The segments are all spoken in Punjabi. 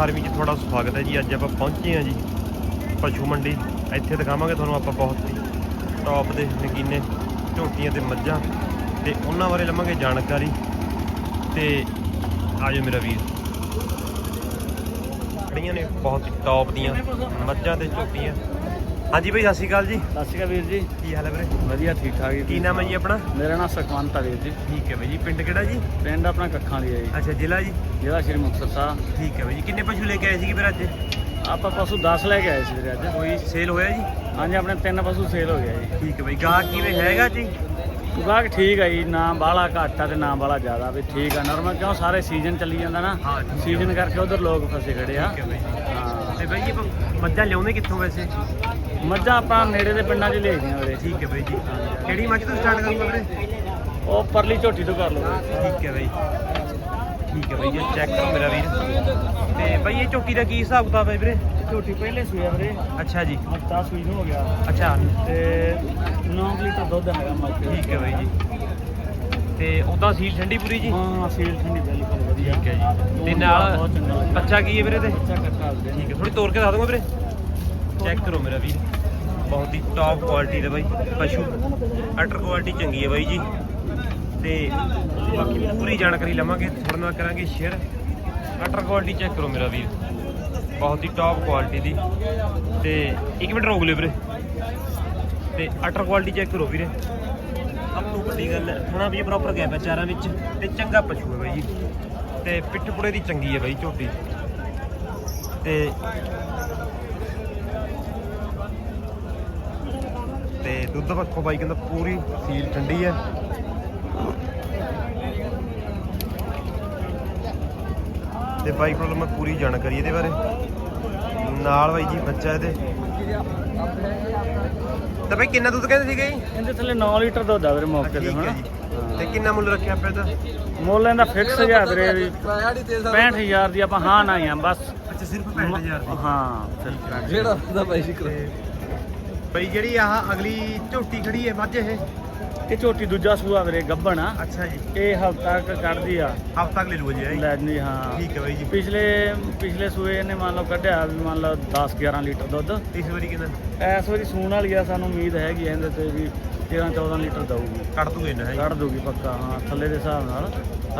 ਫਾਰਮਿੰਗ 'ਚ ਤੁਹਾਡਾ ਸਵਾਗਤ ਹੈ ਜੀ। ਅੱਜ ਆਪਾਂ ਪਹੁੰਚੇ ਹਾਂ ਜੀ ਪਸ਼ੂ ਮੰਡੀ। ਇੱਥੇ ਦਿਖਾਵਾਂਗੇ ਤੁਹਾਨੂੰ ਆਪਾਂ ਬਹੁਤ ਹੀ ਟੌਪ ਦੇ ਨਗੀਨੇ, ਝੋਟੀਆਂ ਤੇ ਮੱਝਾਂ ਤੇ ਉਹਨਾਂ ਬਾਰੇ ਲਵਾਂਗੇ ਜਾਣਕਾਰੀ। ਤੇ ਆਜੋ ਮੇਰਾ ਵੀਰ। ਖੜੀਆਂ ਨੇ ਬਹੁਤ ਹੀ ਟੌਪ ਦੀਆਂ ਮੱਝਾਂ ਤੇ ਝੋਟੀਆਂ। ਹਾਂਜੀ ਬਈ ਸਤਿ ਸ਼੍ਰੀ ਅਕਾਲ ਜੀ। ਸਤਿ ਸ਼੍ਰੀ ਅਕਾਲ ਵੀਰ ਜੀ। ਕੀ ਹਾਲ ਹੈ ਵੀਰੇ? ਵਧੀਆ ਠੀਕ ਠਾਕ ਜੀ। ਕੀ ਨਾਮ ਹੈ ਜੀ ਆਪਣਾ? ਮੇਰਾ ਨਾਮ ਸੁਖਵੰਤ ਆ ਵੀਰ ਜੀ। ਠੀਕ ਹੈ ਬਈ ਜੀ ਪਿੰਡ ਕਿਹੜਾ ਜੀ? ਪਿੰਡ ਆਪਣਾ ਕੱਖਾਂ ਦੀ ਹੈ ਜੀ। ਅੱਛਾ ਜ਼ਿਲ੍ਹਾ ਜੀ? ਜ਼ਿਲ੍ਹਾ ਸ਼੍ਰੀ ਮੁਕਤਸਰ ਸਾਹਿਬ। ਠੀਕ ਹੈ ਬਈ ਜੀ ਕਿੰਨੇ ਪਸ਼ੂ ਲੈ ਕੇ ਆਏ ਸੀਗੇ ਫਿਰ ਅੱਜ? ਆਪਾਂ ਪਸ਼ੂ 10 ਲੈ ਕੇ ਆਏ ਸੀ ਵੀਰੇ ਅੱਜ। ਕੋਈ ਸੇਲ ਹੋਇਆ ਜੀ? ਹਾਂਜੀ ਆਪਣੇ ਤਿੰਨ ਪਸ਼ੂ ਸੇਲ ਹੋ ਗਿਆ ਜੀ। ਠੀਕ ਹੈ ਬਈ ਗਾਹਕ ਕਿਵੇਂ ਹੈਗਾ ਜੀ? ਗਾਹਕ ਠੀਕ ਆ ਜੀ ਨਾ ਬਾਹਲਾ ਘੱਟ ਆ ਤੇ ਨਾ ਬਾਹਲਾ ਜ਼ਿਆਦਾ ਵੀ ਠੀਕ ਆ। ਨਰਮਲ ਕਿਉਂ ਸਾਰੇ ਸੀਜ਼ਨ ਚੱਲੀ ਜਾਂਦਾ ਨਾ। ਹਾਂ। ਸੀਜ਼ਨ ਕਰਕੇ ਉਧਰ ਲੋਕ ਫਸੇ ਖੜੇ ਆ। ਹੈ ਹਾਂ ਤੇ ਬਈ ਜੀ ਆਪਾਂ ਮੱਝਾਂ ਲਿਆਉਂਦੇ ਕਿੱਥੋਂ ਵੈਸੇ? ਮੱਝਾਂ ਆਪਾਂ ਨੇੜੇ ਦੇ ਪਿੰਡਾਂ 'ਚ ਲਿਆਈਆਂ ਵੀਰੇ। ਠੀਕ ਹੈ ਬਈ ਜੀ। ਕਿਹੜੀ ਮੱਝ ਤੋਂ ਸਟਾਰਟ ਕਰੂੰਗਾ ਵੀਰੇ? ਉਹ ਪਰਲੀ ਝੋਟੀ ਤੋਂ ਕਰ ਲਓ। ਠੀਕ ਹੈ ਬਈ। ਠੀਕ ਹੈ ਬਈ ਇਹ ਚੈੱਕ ਕਰੋ ਮੇਰਾ ਵੀਰ। ਤੇ ਬਈ ਇਹ ਝੋਟੀ ਦਾ ਕੀ ਹਿਸਾਬ ਕਿਤਾਬ ਹੈ ਵੀਰੇ? ਝੋਟੀ ਪਹਿਲੇ ਸੂਏ ਆ ਵੀਰੇ। ਅੱਛਾ ਜੀ। ਹਫਤਾ ਸੂਈ ਨੂੰ ਹੋ ਗਿਆ। ਅੱਛਾ। ਤੇ 9 ਲੀਟਰ ਦੁੱਧ ਹੈਗਾ ਮੱਝ। ਠੀਕ ਹੈ ਬਈ ਜੀ। ਤੇ ਉਹਦਾ ਸੀਲ ਠੰਡੀ ਪੂਰੀ ਜੀ? ਹਾਂ ਸੀਲ ਠੰਡੀ ਬਿਲਕੁਲ ਵਧੀਆ। ਠੀਕ ਹੈ ਜੀ। ਤੇ ਨਾਲ। ਬੱਚਾ ਕੀ ਹੈ ਵੀਰੇ ਤੇ? ਬੱਚਾ ਕੱਟਾ ਠੀਕ ਹੈ ਥੋੜੀ ਤੋੜ ਕੇ ਦਿਖਾ ਦੂੰਗਾ ਵੀਰੇ। ਚੈੱਕ ਕਰੋ ਮੇਰਾ ਵੀਰ। ਬਹੁਤ ਹੀ ਟੌਪ ਕੁਆਲਿਟੀ ਦਾ ਬਾਈ ਪਸ਼ੂ। ਅਟਰ ਕੁਆਲਿਟੀ ਚੰਗੀ ਹੈ ਬਾਈ ਜੀ। ਤੇ ਬਾਕੀ ਪੂਰੀ ਜਾਣਕਾਰੀ ਲਵਾਂਗੇ ਤੁਹਾਡੇ ਨਾਲ ਕਰਾਂਗੇ ਸ਼ੇਅਰ ਅਟਰ ਕੁਆਲਿਟੀ ਚੈੱਕ ਕਰੋ ਮੇਰਾ ਵੀਰ। ਬਹੁਤ ਹੀ ਟੌਪ ਕੁਆਲਿਟੀ ਦੀ। ਤੇ ਇੱਕ ਮਿੰਟ ਰੋਕ ਲਿਓ ਵੀਰੇ। ਤੇ ਅਟਰ ਕੁਆਲਿਟੀ ਚੈੱਕ ਕਰੋ ਵੀਰੇ। ਸਭ ਤੋਂ ਵੱਡੀ ਗੱਲ ਥੋੜਾ ਵੀ ਪ੍ਰੋਪਰ ਗੈਪ ਹੈ ਵਿੱਚ ਤੇ ਚੰਗਾ ਪਸ਼ੂ ਹੈ ਬਾਈ ਜੀ। ਤੇ ਪਿੱਠ ਪੁੜੇ ਦੀ ਚੰਗੀ ਹੈ ਬਾਈ ਝੋਟੀ। ਤੇ ਤੇ ਦੁੱਧ ਪੱਖੋਂ ਬਾਈ, ਕਹਿੰਦਾ ਪੂਰੀ ਸੀਲ ਠੰਡੀ ਹੈ। ਤੇ ਬਾਈ ਕੋਲ ਮੈਂ ਪੂਰੀ ਜਾਣਕਾਰੀ ਇਹਦੇ ਬਾਰੇ। ਨਾਲ ਬਾਈ ਜੀ ਬੱਚਾ ਇਹਦੇ। ਤਾਂ ਬਾਈ ਕਿੰਨਾ ਦੁੱਧ ਕਹਿੰਦੇ ਸੀਗੇ? ਜੀ ਇਹਦੇ ਥੱਲੇ 9 ਲੀਟਰ ਦੁੱਧ ਆ ਵੀਰੇ ਮੌਕੇ ਤੇ ਠੀਕ ਹੁਣ ਹੈ ਜੀ। ਤੇ ਕਿੰਨਾ ਮੁੱਲ ਰੱਖਿਆ ਆਪਾਂ ਇਹਦਾ ਮੁੱਲ ਇਹਦਾ ਫਿਕਸ ਜਿਹਾ ਵੀਰੇ ਵੀ 65000 ਦੀ ਆਪਾਂ ਹਾਂ ਨਾ ਹੀ ਆ ਬਸ। ਅੱਛਾ ਸਿਰਫ 65000 ਦੀ। ਹਾਂ ਸਿਰਫ ਜਿਹੜਾ ਦਾ ਬਾਈ ਜੀ ਤੇ ਬਈ ਜਿਹੜੀ ਆਹ ਅਗਲੀ ਝੋਟੀ ਖੜੀ ਹੈ ਮੱਝ ਇਹ? ਇਹ ਝੋਟੀ ਦੂਜਾ ਸੂਆ ਵੀਰੇ ਗੱਬਣ ਆ। ਅੱਛਾ ਜੀ। ਇਹ ਹਫਤਾ ਕ ਕੱਢਦੀ ਆ। ਹਫ਼ਤਾ ਤੱਕ ਲੈ ਲੂਗਾ ਜੀ ਇਹ। ਲੈ ਜੀ ਹਾਂ। ਠੀਕ ਹੈ ਬਾਈ ਜੀ। ਪਿਛਲੇ ਪਿਛਲੇ ਸੂਏ ਇਹਨੇ ਮੰਨ ਲਓ ਕੱਢਿਆ ਵੀ ਮੰਨ ਲਓ 10 11 ਲੀਟਰ ਦੁੱਧ। ਇਸ ਵਾਰੀ ਕਿੰਨਾ? ਇਸ ਵਾਰੀ ਸੂਣ ਵਾਲੀ ਆ ਸਾਨੂੰ ਉਮੀਦ ਹੈਗੀ ਆ ਇਹਦੇ ਤੇ ਵੀ 13 14 ਲੀਟਰ ਦਊਗੀ। ਕੱਢ ਦੂਗੇ ਹੈ ਕੱਢ ਦੂਗੀ ਪੱਕਾ ਹਾਂ ਥੱਲੇ ਦੇ ਹਿਸਾਬ ਨਾਲ।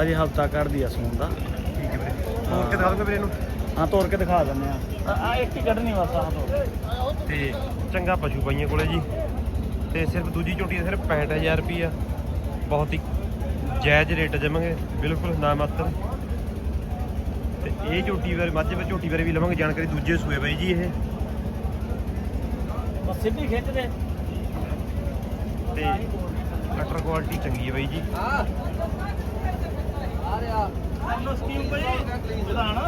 ਅਜੇ ਹਫਤਾ ਕੱਢਦੀ ਆ ਸੂਣ ਦਾ। ਠੀਕ ਹੈ ਵੀਰੇ। ਹੋਰ ਕੇ ਦਿਖਾ ਦੂੰਗਾ ਵੀਰੇ ਇਹਨੂੰ। ਹਾਂ ਤੋੜ ਕੇ ਦਿਖਾ ਦਿੰਦੇ ਆ। ਆ ਇੱਕ ਹੀ ਕੱਢਣੀ ਬਸ ਆਹ ਤੋਂ ਤੇ ਚੰਗਾ ਪਸ਼ੂ ਬਾਈਆਂ ਕੋਲੇ ਜੀ। ਤੇ ਸਿਰਫ ਦੂਜੀ ਝੋਟੀ ਦਾ ਸਿਰਫ 65000 ਰੁਪਈਆ। ਬਹੁਤ ਹੀ ਜਾਇਜ਼ ਰੇਟ ਜਮਾਂਗੇ ਬਿਲਕੁਲ ਨਾ ਮਾਤਰ ਤੇ ਇਹ ਝੋਟੀ ਬਾਰੇ ਮੱਝ ਵਿੱਚ ਝੋਟੀ ਬਾਰੇ ਵੀ ਲਵਾਂਗੇ ਜਾਣਕਾਰੀ ਦੂਜੇ ਸੂਏ ਬਾਈ ਜੀ ਇਹ। ਬਸ ਸਿੱਧੀ ਖਿੱਚ ਦੇ। ਤੇ ਕਟਰ ਕੁਆਲਿਟੀ ਚੰਗੀ ਹੈ ਬਾਈ ਜੀ। ਲੋ ਸਕੀਮ ਭਾਈ ਵਧਾਣ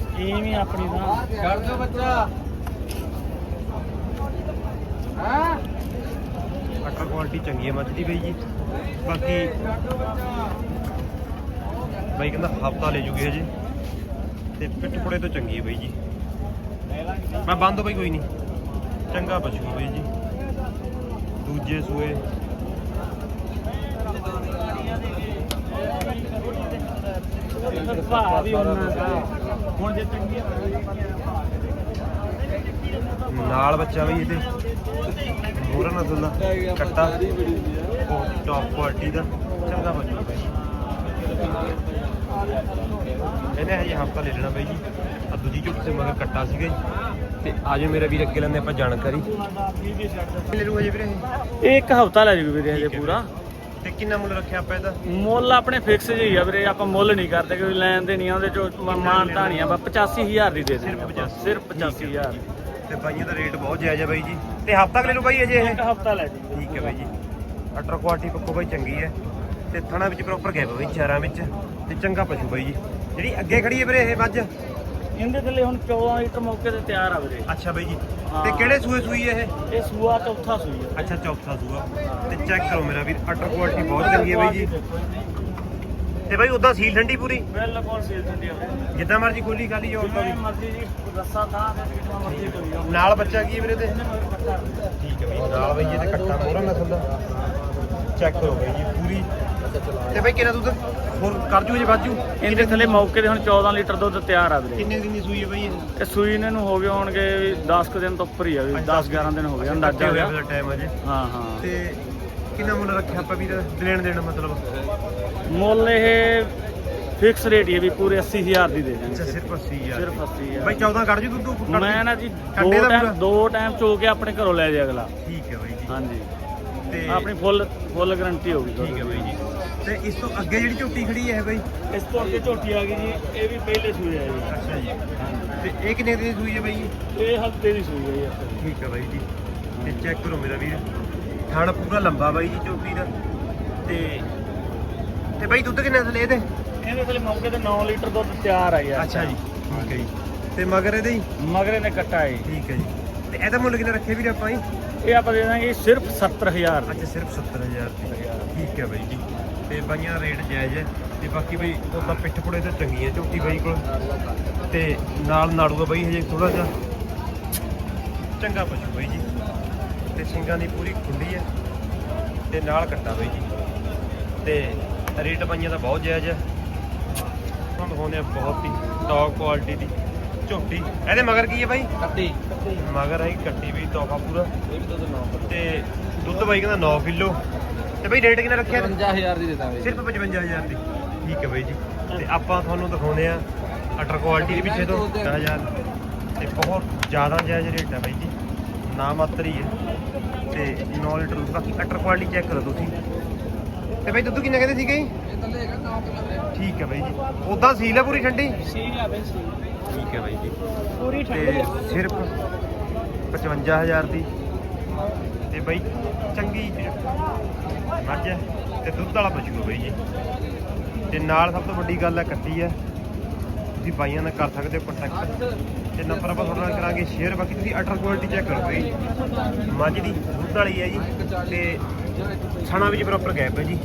ਸਕੀਮ ਹੀ ਆਪਣੀ ਦਾ ਛੱਡ ਦਿਓ ਬੱਚਾ। ਹਾਂ? ਕਟਰ ਕੁਆਲਿਟੀ ਚੰਗੀ ਹੈ ਮੱਝ ਦੀ ਬਾਈ ਜੀ। ਬਾਕੀ ਬਾਈ ਕਹਿੰਦਾ ਹਫਤਾ ਲੈ ਜੂਗੇ ਹਜੇ। ਤੇ ਪਿੱਠ ਪੁੜੇ ਤੋਂ ਚੰਗੀ ਹੈ ਬਾਈ ਜੀ। ਮੈਂ ਬੰਦ ਹੋ ਬਾਈ ਕੋਈ ਨਹੀਂ। ਚੰਗਾ ਪਸ਼ੂ ਹੈ ਬਾਈ ਜੀ। ਦੂਜੇ ਸੂਏ। ਭਾ ਵੀ ਉਹਨਾਂ ਦਾ। ਹੁਣ ਜੇ ਚੰਗੀ ਨਾਲ ਬੱਚਾ ਬਈ ਇਹਦੇ। ਮੋਰਾ ਨਸਲ ਦਾ ਕੱਟਾ। ਬਹੁਤ ਟੌਪ ਕੁਆਲਿਟੀ ਦਾ ਚੰਗਾ ਬਾਈ ਇਹਨੇ ਹਜੇ ਹਫਤਾ ਲੈ ਲੈਣਾ ਬਾਈ ਜੀ। ਆ ਦੂਜੀ ਝੁੱਟ ਤੇ ਮਗਰ ਕੱਟਾ ਸੀਗਾ ਜੀ। ਤੇ ਆਜੋ ਮੇਰੇ ਵੀਰ ਅੱਗੇ ਲੈਂਦੇ ਆਪਾਂ ਜਾਣਕਾਰੀ। ਲੈ ਲੂ ਹਜੇ ਵੀਰੇ ਇਹ? ਇੱਕ ਹਫਤਾ ਲੈ ਜੂਗੀ ਵੀਰੇ ਹਜੇ ਪੂਰਾ। ਤੇ ਕਿੰਨਾ ਮੁੱਲ ਰੱਖਿਆ ਆਪਾਂ ਇਹਦਾ? ਮੁੱਲ ਆਪਣੇ ਫਿਕਸ ਜਿਹੀ ਆ ਵੀਰੇ ਆਪਾਂ ਮੁੱਲ ਨਹੀਂ ਕਰਦੇ ਕੋਈ ਲੈਣ ਦੇ ਨਹੀਂ ਆ ਉਹਦੇ ਚੋਂ ਮ- ਮਾਨ ਧਾਣੀਆਂ ਬਾ 85000 ਦੀ ਦੇ ਦੇ ਸਿਰਫ 85 ਸਿਰਫ 85000 ਤੇ ਬਾਈਆਂ ਦਾ ਰੇਟ ਬਹੁਤ ਜਾਇਜ਼ ਹੈ ਬਾਈ ਜੀ। ਤੇ ਹਫਤਾ ਤੱਕ ਲੈ ਲੂ ਬਾਈ ਅਜੇ ਇਹ? ਇੱਕ ਹਫਤਾ ਲੈ ਜੂਗੀ ਠੀਕ ਹੈ ਬਾਈ ਜੀ। ਅਟਰ ਕੁਆਲਿਟੀ ਪੱਕੋ ਬਾਈ ਚੰਗੀ ਹੈ। ਤੇ ਥਣਾ ਵਿੱਚ ਪ੍ਰੋਪਰ ਗੈਪ ਬਾਈ ਚਾਰਾਂ ਵਿੱਚ। ਤੇ ਚੰਗਾ ਪਸ਼ੂ ਬਾਈ ਜੀ। ਜਿਹੜੀ ਅੱਗੇ ਖੜੀ ਹੈ ਵੀਰੇ ਇਹ ਮੱਝ? ਇਹਦੇ ਥੱਲੇ ਹੁਣ 14 ਲੀਟਰ ਮੌਕੇ ਤੇ ਤਿਆਰ ਆ ਵੀਰੇ। ਅੱਛਾ ਬਾਈ ਜੀ। ਹਾਂ। ਤੇ ਕਿਹੜੇ ਸੂਏ ਸੂਈ ਹੈ ਇਹ? ਇਹ ਸੂਆ ਚੌਥਾ ਸੂਈ ਆ ਅੱਛਾ ਚੌਥਾ ਸੂਆ। ਤੇ ਚੈੱਕ ਕਰੋ ਮੇਰਾ ਵੀਰ ਅਟਰ ਕੁਆਲਿਟੀ ਬਹੁਤ ਚੰਗੀ ਹੈ ਬਾਈ ਜੀ। ਤੇ ਬਾਈ ਉਦਾਂ ਸੀਲ ਠੰਡੀ ਪੂਰੀ? ਬਿਲਕੁਲ ਸੇਲ ਦਿੰਦੀ ਆ ਜਿੱਦਾਂ ਮਰਜ਼ੀ ਖੋਲੀ ਖਾਲੀ ਜਾਓ ਮਰਜ਼ੀ ਜੀ ਰੱਸਾ ਥਾਂ ਤੇ ਜਿੱਥੋਂ ਮਰਜ਼ੀ ਕਰੀ ਜਾਓ। ਨਾਲ ਬੱਚਾ ਕੀ ਹੈ ਵੀਰੇ ਤੇ? ਠੀਕ ਹੈ ਬਾਈ ਨਾਲ ਬਾਈ ਇਹ ਤੇ ਕੱਟਾ ਮੋਹਰਾ ਨਸਲ ਦਾ ਚੈੱਕ ਕਰੋ ਬਾਈ ਜੀ ਪੂਰੀ। ਤੇ ਬਾਈ ਕਿੰਨਾ ਦੁੱਧ? ਹੋਰ ਕਰ ਜੂ ਜੇ ਵਾਜੂ ਇਹਦੇ ਥੱਲੇ ਮੌਕੇ ਤੇ ਹੁਣ 14 ਲੀਟਰ ਦੁੱਧ ਤਿਆਰ ਆ ਵੀਰੇ। ਕਿੰਨੇ ਦਿਨ ਦੀ ਸੂਈ ਹੈ ਬਾਈ ਇਹ? ਸੂਈ ਇਹਨਾਂ ਨੂੰ ਹੋ ਗਏ ਹੋਣਗੇ 10 ਕੁ ਦਿਨ ਤੋਂ ਉੱਪਰ ਹੀ ਆ ਵੀ 10 11 ਦਿਨ ਹੋ ਗਏ ਅੰਦਾਜ਼ਾ ਹੋਇਆ ਹੋਇਆ ਟਾਈਮ ਅਜੇ। ਹਾਂ ਹਾਂ। ਤੇ ਕਿੰਨਾ ਮੁੱਲ ਰੱਖਿਆ ਆਪਾਂ ਵੀਰ ਦੇਣ ਦੇਣ ਮਤਲਬ? ਮੁੱਲ ਇਹ ਫਿਕਸ ਰੇਟ ਹੀ ਹੈ ਵੀ ਪੂਰੇ 80000 ਦੀ ਦੇ ਅੱਛਾ ਦਾਂਗੇ ਸਿਰਫ 80000 ਸਿਰਫ 80000 ਬਾਈ 14 ਕੱਢ ਜੂ ਦੁੱਧ ਕੱਢ? ਮੈਂ ਨਾ ਜੀ ਕੰਡੇ ਦੋ ਦਾ ਟਾਈਮ ਪੂਰਾ? ਦੋ ਟਾਈਮ ਚੋ ਕੇ ਆਪਣੇ ਘਰੋਂ ਲੈ ਜਾਏ ਅਗਲਾ। ਠੀਕ ਹੈ ਬਾਈ ਜੀ। ਹਾਂਜੀ। ਤੇ ਆਪਣੀ ਫੁੱਲ ਫੁੱਲ ਗਾਰੰਟੀ ਹੋਗੀ ਠੀਕ ਹੈ ਬਾਈ ਜੀ। ਤੇ ਇਸ ਤੋਂ ਅੱਗੇ ਜਿਹੜੀ ਝੋਟੀ ਖੜੀ ਹੈ ਬਾਈ? ਇਸ ਤੋਂ ਅੱਗੇ ਝੋਟੀ ਆ ਗਈ ਜੀ ਇਹ ਵੀ ਪਹਿਲੇ ਸੂਈ ਆ ਜੀ। ਅੱਛਾ ਜੀ। ਤੇ ਇਹ ਕਿੰਨੇ ਦੀ ਸੂਈ ਹੈ ਬਾਈ ਇਹ ਹਫ਼ਤੇ ਦੀ ਸੂਈ ਹੈ ਜੀ ਠੀਕ ਹੈ ਬਾਈ ਜੀ। ਤੇ ਚੈੱਕ ਕਰੋ ਮੇਰਾ ਵੀਰ। ਥਣ ਪੂਰਾ ਲੰਬਾ ਬਾਈ ਜੀ ਝੋਟੀ ਦਾ। ਤੇ ਤੇ ਬਾਈ ਦੁੱਧ ਕਿੰਨਾ ਥਲੇ ਇਹਦੇ? ਇਹਦੇ ਥੱਲੇ ਮੌਕੇ ਤੇ 9 ਲੀਟਰ ਦੁੱਧ ਤਿਆਰ ਆ ਯਾਰ ਅੱਛਾ ਜੀ ਠੀਕ ਹੈ ਜੀ। ਤੇ ਮਗਰ ਇਹਦੇ ਹੀ ਮਗਰੇ ਨੇ ਕੱਟਾ ਹੈ ਠੀਕ ਹੈ ਜੀ। ਤੇ ਇਹਦਾ ਮੁੱਲ ਕਿੰਨਾ ਰੱਖਿਆ ਵੀਰ ਆਪਾਂ ਜੀ? ਇਹ ਆਪਾਂ ਦੇ ਦਾਂਗੇ ਸਿਰਫ 70000 ਅੱਛਾ ਸਿਰਫ 70000 ਦੀ। ਠੀਕ ਹੈ ਬਾਈ ਜੀ। ਤੇ ਬਾਈਆਂ ਦਾ ਰੇਟ ਜਾਇਜ਼ ਹੈ। ਤੇ ਬਾਕੀ ਬਈ ਉਹਦਾ ਪਿੱਠ ਪੁੜੇ ਤੇ ਚੰਗੀ ਹੈ ਝੋਟੀ ਬਾਈ ਕੋਲ। ਤੇ ਨਾਲ ਨਾੜੂਗਾ ਬਾਈ ਹਜੇ ਥੋੜਾ ਜਿਹਾ। ਚੰਗਾ ਪਸ਼ੂ ਬਾਈ ਜੀ। ਤੇ ਸਿੰਘਾਂ ਦੀ ਪੂਰੀ ਖੁੱਲੀ ਹੈ ਤੇ ਨਾਲ ਕੱਟਾ ਬਾਈ ਜੀ। ਤੇ ਰੇਟ ਬਾਈਆਂ ਦਾ ਬਹੁਤ ਜਾਇਜ਼ ਹੈ। ਤੁਹਾਨੂੰ ਦਿਖਾਉਂਦੇ ਆ ਬਹੁਤ ਹੀ ਟੌਪ ਕੁਆਲਿਟੀ ਦੀ ਝੋਟੀ। ਇਹਦੇ ਮਗਰ ਕੀ ਹੈ ਬਾਈ? ਕੱਟੀ। ਮਗਰ ਹੈ ਕੱਟੀ ਵੀ ਤੋਹਫਾ ਪੂਰਾ। ਤੇ ਦੁੱਧ ਬਾਈ ਕਹਿੰਦਾ 9 ਕਿਲੋ। ਤੇ ਬਾਈ ਰੇਟ ਕਿੰਨਾ ਰੱਖਿਆ 55000 ਦੀ ਦੇ ਦਾਂਗੇ ਸਿਰਫ 55000 ਦੀ। ਠੀਕ ਹੈ ਬਾਈ ਜੀ। ਤੇ ਆਪਾਂ ਤੁਹਾਨੂੰ ਦਿਖਾਉਂਦੇ ਆ ਅਟਰ ਕੁਆਲਿਟੀ ਦੇ ਪਿੱਛੇ ਤੋਂ 10000 ਤੇ ਬਹੁਤ ਜ਼ਿਆਦਾ ਜਾਇਜ਼ ਰੇਟ ਹੈ ਬਾਈ ਜੀ। ਨਾ ਮਾਤਰ ਹੀ ਹੈ। ਤੇ 9 ਲੀਟਰ ਦੁੱਧ ਬਾਕੀ ਅਟਰ ਕੁਆਲਿਟੀ ਚੈੱਕ ਕਰੋ ਤੁਸੀਂ। ਤੇ ਬਾਈ ਦੁੱਧ ਕਿੰਨਾ ਕਹਿੰਦੇ ਸੀਗੇ? ਜੀ ਇਹ ਥੱਲੇ ਹੈਗਾ 9 ਕਿਲੋ ਵੀਰੇ ਠੀਕ ਹੈ ਬਾਈ ਜੀ। ਉਦਾਂ ਸੀਲ ਹੈ ਪੂਰੀ ਠੰਡੀ? ਆ ਬਈ ਠੀਕ ਹੈ ਬਾਈ ਜੀ। ਪੂਰੀ ਤੇ ਸਿਰਫ 55000 ਦੀ। ਤੇ ਬਈ ਚੰਗੀ ਮੱਝ ਹੈ। ਤੇ ਦੁੱਧ ਵਾਲਾ ਪਸ਼ੂ ਹੈ ਬਈ ਜੀ। ਤੇ ਨਾਲ ਸਭ ਤੋਂ ਵੱਡੀ ਗੱਲ ਹੈ ਕੱਟੀ ਹੈ। ਤੁਸੀਂ ਬਾਈਆਂ ਨਾਲ ਕਰ ਸਕਦੇ ਹੋ ਕੰਟੈਕਟ ਤੇ ਨੰਬਰ ਆਪਾਂ ਤੁਹਾਡੇ ਨਾਲ ਕਰਾਂਗੇ ਸ਼ੇਅਰ ਬਾਕੀ ਤੁਸੀਂ ਅਟਰ ਕੁਆਲਿਟੀ ਚੈੱਕ ਕਰੋ ਜੀ ਮੱਝ ਦੀ ਦੁੱਧ ਵਾਲੀ ਹੈ ਜੀ। ਤੇ ਛਣਾ ਵਿੱਚ ਪ੍ਰੋਪਰ ਗੈਪ ਹੈ ਜੀ।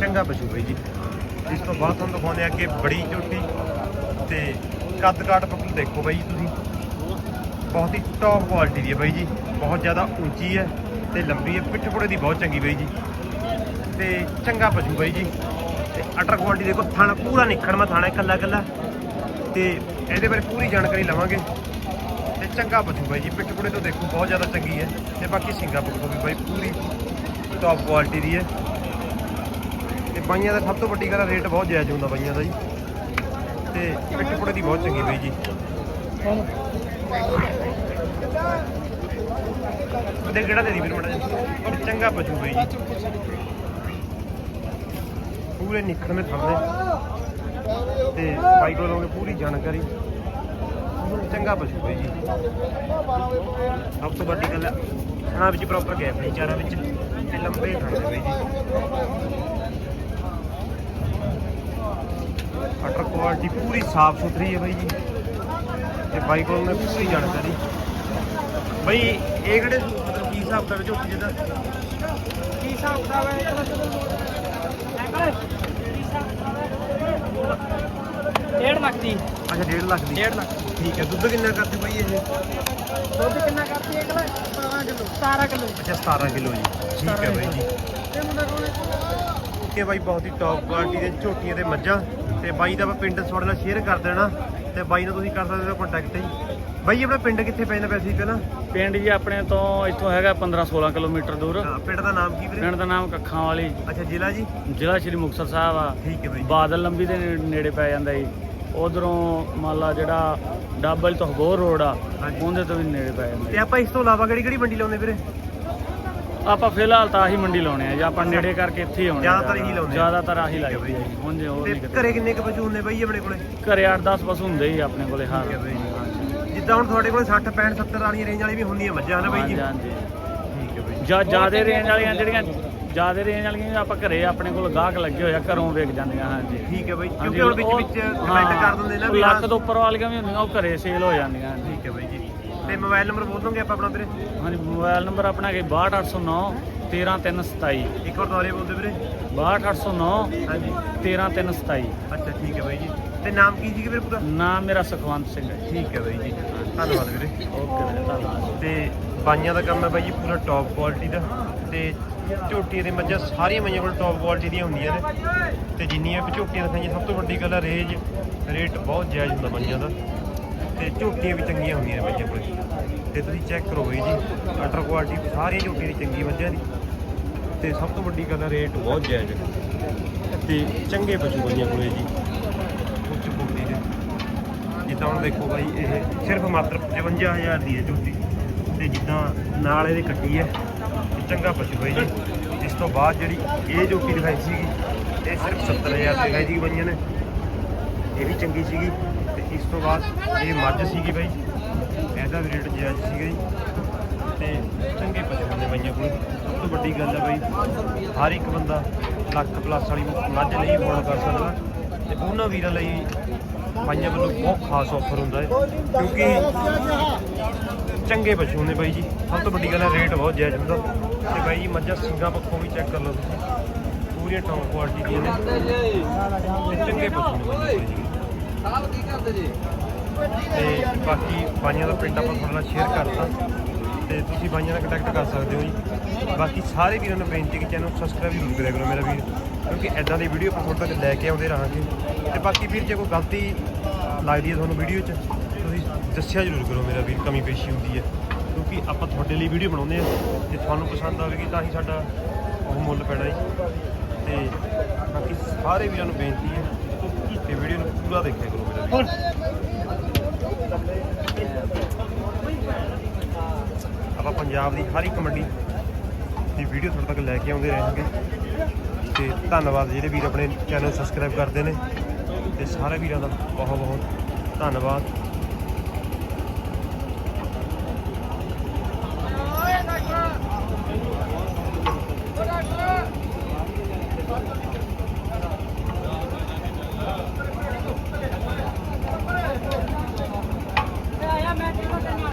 ਚੰਗਾ ਪਸ਼ੂ ਬਈ ਜੀ। ਇਸ ਤੋਂ ਬਾਅਦ ਤੁਹਾਨੂੰ ਦਿਖਾਉਂਦੇ ਆ ਕਿ ਬੜੀ ਝੋਟੀ ਤੇ ਕੱਦ ਕਾਟ ਪੱਕੀ ਦੇਖੋ ਬਾਈ ਜੀ ਤੁਸੀਂ। ਬਹੁਤ ਹੀ ਟੌਪ ਕੁਆਲਿਟੀ ਦੀ ਹੈ ਬਾਈ ਜੀ। ਬਹੁਤ ਜ਼ਿਆਦਾ ਉੱਚੀ ਹੈ ਤੇ ਲੰਬੀ ਹੈ। ਪਿੱਠ ਪੁੜੇ ਦੀ ਬਹੁਤ ਚੰਗੀ ਬਾਈ ਜੀ। ਤੇ ਚੰਗਾ ਪਸ਼ੂ ਬਾਈ ਜੀ। ਅਟਰ ਕੁਆਲਿਟੀ ਦੇਖੋ, ਥਣ ਪੂਰਾ ਨਿਖੜਮਾ ਥਾਣਾ, ਇਕੱਲਾ ਇਕੱਲਾ। ਤੇ ਇਹਦੇ ਬਾਰੇ ਪੂਰੀ ਜਾਣਕਾਰੀ ਲਵਾਂਗੇ। ਤੇ ਚੰਗਾ ਪਸ਼ੂ ਬਾਈ ਜੀ, ਪਿੱਠ ਪੁੜੇ ਤੋਂ ਦੇਖੋ, ਬਹੁਤ ਜ਼ਿਆਦਾ ਚੰਗੀ ਹੈ। ਤੇ ਬਾਕੀ ਸਿੰਗਾਪੁਰ ਤੋਂ ਵੀ ਬਾਈ ਪੂਰੀ ਟੌਪ ਕੁਆਲਿਟੀ ਦੀ ਹੈ। ਤੇ ਬਾਈਆਂ ਦਾ ਸਭ ਤੋਂ ਵੱਡੀ ਗੱਲ ਰੇਟ ਬਹੁਤ ਜਾਇਜ਼ ਹੁੰਦਾ ਬਾਈਆਂ ਦਾ ਜੀ। ਤੇ ਪਿੱਠ ਪੁੜੇ ਦੀ ਬਹੁਤ ਚੰਗੀ ਬਾਈ ਜੀ। ਉਹਦੇ ਕਿਹੜਾ ਦੇ ਦੀ ਵੀਰ ਮੜਾ ਚੰਗਾ ਪਸ਼ੂ ਬਾਈ ਜੀ। ਪੂਰੇ ਨਿਖੜ ਫੜਦੇ ਥੜਦੇ ਤੇ ਬਾਈ ਕੋਲ ਪੂਰੀ ਜਾਣਕਾਰੀ। ਚੰਗਾ ਪਸ਼ੂ ਬਾਈ ਜੀ। ਸਭ ਤੋਂ ਵੱਡੀ ਗੱਲ ਖਾਣਾ ਵਿੱਚ ਪ੍ਰੋਪਰ ਗੈਪ ਨਹੀਂ, ਚਾਰਾਂ ਵਿੱਚ ਤੇ ਲੰਬੇ ਖਾਣੇ ਬਾਈ ਜੀ। ਅਟਰ ਕੁਆਲਿਟੀ ਪੂਰੀ ਸਾਫ਼ ਸੁਥਰੀ ਹੈ ਬਾਈ ਜੀ। ਤੇ ਬਾਈ ਕੋਲ ਮੈਂ ਪੂਰੀ ਜਾਣਕਾਰੀ। ਬਈ, ਇਹ ਕਿਹੜੇ ਮਤਲਬ ਕੀ ਹਿਸਾਬ ਦਾ ਝੋਟੀ ਜਿਹਦਾ ਕੀ ਹਿਸਾਬ ਦਾ ਹੈ? ਡੇਢ ਲੱਖ ਦੀ। ਅੱਛਾ 1.5 ਲੱਖ ਦੀ। ਡੇਢ ਲੱਖ। ਠੀਕ ਹੈ ਦੁੱਧ ਕਿੰਨਾ ਕਰਦੇ ਬਾਈ ਇਹ? ਦੁੱਧ ਕਿੰਨਾ ਕਰਦੀ ਹੈ 17 ਕਿਲੋ। 17 ਕਿਲੋ। ਅੱਛਾ 17 ਕਿਲੋ ਜੀ। ਠੀਕ ਹੈ ਬਾਈ ਜੀ। ਤੇ ਮੁੰਡਾ ਕੋਲ ਓਕੇ ਬਾਈ ਬਹੁਤ ਹੀ ਟੌਪ ਕੁਆਲਿਟੀ ਦੇ ਝੋਟੀਆਂ ਤੇ ਮੱਝਾਂ। ਤੇ ਬਾਈ ਦਾ ਪਿੰਡ ਤੁਹਾਡੇ ਨਾਲ ਸ਼ੇਅਰ ਕਰ ਦੇਣਾ। ਤੇ ਬਾਈ ਨਾਲ ਤੁਸੀਂ ਕਰ ਸਕਦੇ ਹੋ ਕੰਟੈਕਟ ਜੀ। ਬਾਈ ਆਪਣਾ ਪਿੰਡ ਕਿੱਥੇ ਪੈਂਦਾ ਵੈਸੇ ਹੀ ਪਹਿਲਾਂ? ਪਿੰਡ ਜੀ ਆਪਣੇ ਤੋਂ ਇੱਥੋਂ ਹੈਗਾ 15 16 ਕਿਲੋਮੀਟਰ ਦੂਰ। ਹਾਂ, ਪਿੰਡ ਦਾ ਨਾਮ ਕੀ ਵੀਰੇ? ਪਿੰਡ ਦਾ ਨਾਮ ਕੱਖਾਂ ਵਾਲੀ। ਅੱਛਾ ਜ਼ਿਲ੍ਹਾ ਜੀ? ਜ਼ਿਲ੍ਹਾ ਸ਼੍ਰੀ ਮੁਕਤਸਰ ਸਾਹਿਬ ਆ। ਠੀਕ ਹੈ ਬਾਈ ਬਾਦਲ ਲੰਬੀ ਦੇ ਨੇੜੇ ਪੈ ਜਾਂਦਾ ਜੀ। ਉਧਰੋਂ ਮੰਨ ਲਾ ਜਿਹੜਾ ਡਾਬਲ ਤੋਂ ਹਬੋਰ ਰੋਡ ਆ। ਉਹਦੇ ਤੋਂ ਵੀ ਨੇੜੇ ਪੈ ਜਾਂਦਾ ਤੇ। ਆਪਾਂ ਇਸ ਤੋਂ ਇਲਾਵਾ ਕਿਹੜੀ ਕਿਹੜੀ ਮੰਡੀ ਲਾਉਂਦੇ ਵੀਰੇ? ਆਪਾਂ ਫਿਲਹਾਲ ਤਾਂ ਆਹੀ ਮੰਡੀ ਲਾਉਣੇ ਆ ਜਾਂ। ਆਪਾਂ ਨੇੜੇ ਕਰਕੇ ਇੱਥੇ ਹੀ ਆਉਣੇ ਜ਼ਿਆਦਾਤਰ ਇਹੀ ਲਾਉਂਦੇ ਆ। ਜ਼ਿਆਦਾਤਰ ਆਹੀ ਠੀਕ ਹੈ ਲਾਈ ਬਾਈ। ਜੀ। ਹੁਣ ਜੇ। ਹੋਰ ਨਹੀਂ ਘਰੇ ਕਿੰਨੇ ਕੁ ਪਸ਼ੂ ਹੁੰਦੇ ਬਾਈ ਆਪਣੇ ਕੋਲੇ? ਘਰੇ 8-10 ਪਸ਼ੂ ਹੁੰਦੇ ਹੀ ਆਪਣੇ ਕੋਲੇ ਹੈ ਜਿੱਦਾਂ ਹੁਣ ਤੁਹਾਡੇ ਕੋਲੇ 60 65 70 ਵਾਲੀਆਂ ਰੇਂਜ ਵਾਲੀ ਵੀ ਹੁੰਦੀਆਂ ਮੱਝਾਂ ਹਨ ਬਾਈ ਜੀ? ਹਾਂਜੀ ਠੀਕ ਹੈ ਬਾਈ ਜਾਂ। ਜਿਆਦੇ ਰੇਂਜ ਵਾਲੀਆਂ ਜਿਹੜੀਆਂ ਜਿਆਦੇ ਰੇਂਜ ਵਾਲੀਆਂ ਆਪਾਂ ਘਰੇ ਆਪਣੇ ਕੋਲ ਗਾਹਕ ਲੱਗੇ ਹੋਇਆ ਘਰੋਂ ਵੇਚ ਜਾਂਦੀਆਂ ਹਾਂਜੀ। ਠੀਕ ਹੈ ਬਾਈ ਕਿਉਂਕਿ ਹੁਣ ਵਿੱਚ ਵਿੱਚ ਹਾਂ, ਕਮੈਂਟ ਕਰ ਦਿੰਦੇ ਨਾ ਵੀ ਲੱਖ ਹਾਂ, ਤੋਂ ਉੱਪਰ ਵਾਲੀਆਂ ਵੀ ਹੁੰਦੀਆਂ ਉਹ ਘਰੇ ਸੇਲ ਹੋ ਜਾਂਦੀਆਂ ਹਾਂਜੀ। ਠੀਕ ਹੈ ਬਾਈ ਜੀ। ਤੇ ਮੋਬਾਈਲ ਨੰਬਰ ਬੋਲ ਦੋਗੇ ਆਪਾਂ ਆਪਣਾ ਵੀਰੇ? ਹਾਂਜੀ ਮੋਬਾਈਲ ਨੰਬਰ ਆਪਣਾ ਹੈ 62809 13327 ਇੱਕ ਵਾਰ ਦੁਬਾਰੇ ਬੋਲਦੇ ਵੀਰੇ। 62809 ਹਾਂਜੀ। 13327 ਅੱਛਾ ਠੀਕ ਹੈ ਬਾਈ ਜੀ। ਤੇ ਨਾਮ ਕੀ ਸੀ ਵੀਰੇ ਪੂਰਾ? ਨਾਮ ਮੇਰਾ ਸੁਖਵੰਤ ਸਿੰਘ ਹੈ। ਠੀਕ ਹੈ ਬਾਈ ਜੀ। ਧੰਨਵਾਦ ਵੀਰੇ। ਓਕੇ ਵੀਰੇ ਧੰਨਵਾਦ। ਤੇ ਬਾਈਆਂ ਦਾ ਕੰਮ ਹੈ ਬਾਈ ਜੀ ਪੂਰਾ ਟੌਪ ਕੁਆਲਿਟੀ ਦਾ। ਤੇ ਝੋਟੀਆਂ ਦੇ ਮੱਝਾਂ ਸਾਰੀਆਂ ਮੱਝਾਂ ਕੋਲ ਟੌਪ ਕੁਆਲਿਟੀ ਦੀਆਂ ਹੁੰਦੀਆਂ ਨੇ। ਤੇ ਜਿੰਨੀਆਂ ਵੀ ਝੋਟੀਆਂ ਦਿਖਾਈਆਂ ਸਭ ਤੋਂ ਵੱਡੀ ਗੱਲ ਹੈ ਰੇਜ। ਰੇਟ ਬਹੁਤ ਜਾਇਜ਼ ਹੁੰਦਾ ਮੱਝਾਂ ਦਾ। ਤੇ ਝੋਟੀਆਂ ਵੀ ਚੰਗੀਆਂ ਹੁੰਦੀਆਂ ਨੇ ਮੱਝਾਂ ਕੋਲ। ਤੇ ਤੁਸੀਂ ਚੈੱਕ ਕਰੋ ਬਾਈ ਜੀ ਅਟਰ ਕੁਆਲਿਟੀ ਸਾਰੀਆਂ ਝੋਟੀਆਂ ਦੀ ਚੰਗੀ ਮੱਝਾਂ ਦੀ ਤੇ ਸਭ ਤੋਂ ਵੱਡੀ ਗੱਲ ਹੈ ਰੇਟ ਬਹੁਤ ਜਾਇਜ਼ ਹੈ। ਤੇ ਚੰਗੇ ਪਸ਼ੂ ਮੱਝਾਂ ਕੋਲੇ ਜੀ। ਜਿੱਦਾਂ ਹੁਣ ਦੇਖੋ ਬਾਈ, ਇਹ ਸਿਰਫ ਮਾਤਰ 55000 ਦੀ ਹੈ ਜੋਤੀ। ਤੇ ਜਿੱਦਾਂ ਨਾਲ ਇਹਦੇ ਕੱਟੀ ਹੈ, ਇਹ ਚੰਗਾ ਪਸ਼ੂ ਬਾਈ ਜੀ। ਇਸ ਤੋਂ ਬਾਅਦ ਜਿਹੜੀ ਇਹ ਜੋਤੀ ਦਿਖਾਈ ਸੀਗੀ, ਇਹ ਸਿਰਫ 70000 ਦੀ ਦਿਖਾਈ ਦੀ ਬਈਆਂ ਨੇ। ਇਹ ਵੀ ਚੰਗੀ ਸੀਗੀ। ਤੇ ਇਸ ਤੋਂ ਬਾਅਦ ਇਹ ਮੱਝ ਸੀਗੀ ਬਾਈ। ਇਹਦਾ ਵੀ ਰੇਟ ਜਾਇਜ਼ ਸੀਗਾ ਜੀ। ਤੇ ਚੰਗੇ ਪਸ਼ੂ ਹੁੰਦੇ ਬਈਆਂ ਕੋਲ। ਸਭ ਤੋਂ ਵੱਡੀ ਗੱਲ ਹੈ ਬਾਈ, ਹਰ ਇੱਕ ਬੰਦਾ ਲੱਖ ਪਲੱਸ ਵਾਲੀ ਮੱਝ ਲਈ ਫੋਨ ਕਰ ਸਕਦਾ। ਤੇ ਉਹਨਾਂ ਵੀਰਾਂ ਲਈ ਬਾਈਆਂ ਵੱਲੋਂ ਬਹੁਤ ਖਾਸ ਆਫਰ ਹੁੰਦਾ ਹੈ, ਕਿਉਂਕਿ ਚੰਗੇ ਪਸ਼ੂ ਨੇ ਬਾਈ ਜੀ। ਸਭ ਤੋਂ ਵੱਡੀ ਗੱਲ ਹੈ ਰੇਟ ਬਹੁਤ ਜਾਇਜ਼ ਹੁੰਦਾ। ਤੇ ਬਾਈ ਜੀ, ਮੱਝਾਂ ਸਿੰਘਾਂ ਪੱਖੋਂ ਵੀ ਚੈੱਕ ਕਰ ਲਓ ਤੁਸੀਂ। ਪੂਰੀਆਂ ਟੌਪ ਕੁਆਲਿਟੀ ਦੀਆਂ ਨੇ। ਤੇ ਚੰਗੇ ਪਸ਼ੂ ਨੇ ਬਾਈ ਜੀ। ਸਾਹਿਬ ਕੀ ਕਰਦੇ ਜੀ ਤੇ ਬਾਕੀ ਬਾਈਆਂ ਦਾ ਪਿੰਡ ਆਪਾਂ ਤੁਹਾਡੇ ਨਾਲ ਸ਼ੇਅਰ ਕਰਤਾ। ਤੇ ਤੁਸੀਂ ਬਾਈਆਂ ਨਾਲ ਕੰਟੈਕਟ ਕਰ ਸਕਦੇ ਹੋ ਜੀ। ਬਾਕੀ ਸਾਰੇ ਵੀਰਾਂ ਨੂੰ ਬੇਨਤੀ ਕਿ ਚੈਨਲ ਸਬਸਕ੍ਰਾਈਬ ਜ਼ਰੂਰ ਕਰਿਆ ਕਰੋ ਮੇਰਾ ਵੀਰ। ਕਿਉਂਕਿ ਐਦਾਂ ਦੀ ਵੀਡੀਓ ਆਪਾਂ ਤੁਹਾਡੇ ਤੱਕ ਲੈ ਕੇ ਆਉਂਦੇ ਰਹਾਂਗੇ। ਤੇ ਬਾਕੀ ਵੀਰ, ਜੇ ਕੋਈ ਗਲਤੀ ਲੱਗਦੀ ਹੈ ਤੁਹਾਨੂੰ ਵੀਡੀਓ 'ਚ, ਤੁਸੀਂ ਦੱਸਿਆ ਜ਼ਰੂਰ ਕਰੋ ਮੇਰਾ ਵੀਰ, ਕਮੀ ਪੇਸ਼ੀ ਹੁੰਦੀ ਹੈ। ਕਿਉਂਕਿ ਆਪਾਂ ਤੁਹਾਡੇ ਲਈ ਵੀਡੀਓ ਬਣਾਉਂਦੇ ਆ ਜੇ ਤੁਹਾਨੂੰ ਪਸੰਦ ਆਵੇਗੀ, ਤਾਂ ਹੀ ਸਾਡਾ ਉਹ ਮੁੱਲ ਪੈਣਾ ਜੀ। ਤੇ ਬਾਕੀ ਸਾਰੇ ਵੀਰਾਂ ਨੂੰ ਬੇਨਤੀ ਹੈ ਕਿ ਵੀਡੀਓ ਨੂੰ ਪੂਰਾ ਦੇਖਿਆ ਕਰੋ ਮੇਰਾ ਵੀਰ। ਆਪਾਂ ਪੰਜਾਬ ਦੀ ਹਰ ਇੱਕ ਮੰਡੀ ਦੀ ਵੀਡੀਓ ਤੁਹਾਡੇ ਤੱਕ ਲੈ ਕੇ ਆਉਂਦੇ ਰਹਾਂਗੇ ਤੇ ਧੰਨਵਾਦ ਜਿਹੜੇ ਵੀਰ ਆਪਣੇ ਚੈਨਲ ਸਬਸਕ੍ਰਾਈਬ ਕਰਦੇ ਨੇ। ਤੇ ਸਾਰੇ ਵੀਰਾਂ ਦਾ ਬਹੁਤ ਬਹੁਤ ਧੰਨਵਾਦ।